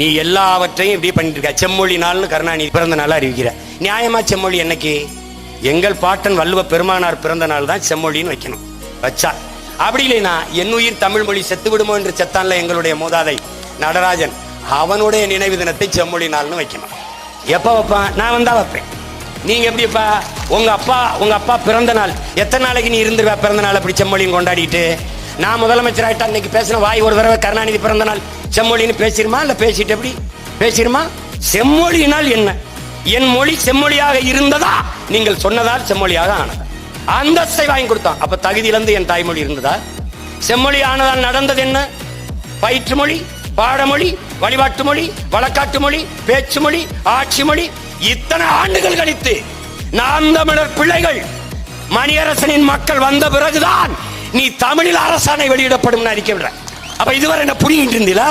நீ எல்லாவற்றையும் இப்படி பண்ணிட்டு இருக்க செம்மொழி நாள்னு கருணாநிதி பிறந்த நாளாக அறிவிக்கிற. நியாயமா செம்மொழி என்னைக்கு? எங்கள் பாட்டன் வள்ளுவ பெருமானார் பிறந்த நாள் தான் செம்மொழின்னு வைக்கணும். வச்சா. அப்படி இல்லைனா என்னுயிர் தமிழ் மொழி செத்து விடுமோ என்று செத்தான்ல எங்களுடைய மூதாதை நடராஜன். அவனுடைய நினைவு தினத்தை செம்மொழி நாள்னு வைக்கணும். எப்ப வைப்பான் நான் வந்தா வைப்பேன். நீங்க எப்படிப்பா உங்க அப்பா உங்க அப்பா பிறந்த நாள். எத்தனை நாளைக்கு நீ இருந்துருவ பிறந்த நாள் அப்படி செம்மொழியும் கொண்டாடிட்டு? நான் முதலமைச்சர் ஆயிட்டா இன்னைக்கு பேசின வாய் ஒரு தடவை கருணாநிதி பிறந்த நாள். செம்மொழின்னு பேசிருமா இல்ல பேசிட்டு எப்படி? பேசிருமா? செம்மொழியினால் என்ன? என் மொழி செம்மொழியாக இருந்ததா? நீங்கள் சொன்னதால் செம்மொழியாக ஆனதா. அந்தஸ்தை வாங்கி கொடுத்தான். அப்ப தகுதியிலிருந்து என் தாய்மொழி இருந்ததா? செம்மொழி ஆனதால் நடந்தது என்ன? பயிற்று மொழி பாடமொழி வழிபாட்டு மொழி வழக்காட்டு மொழி பேச்சு மொழி ஆட்சி மொழி இத்தனை ஆண்டுகள் கழித்து நாம் தமிழர் பிள்ளைகள் மணியரசனின் மக்கள் வந்த பிறகுதான் நீ தமிழில் அரசாணை வெளியிடப்படும் அறிக்கை விடுற. அப்ப இதுவரை என்ன புரிஞ்சிட்டு இருந்தீங்களா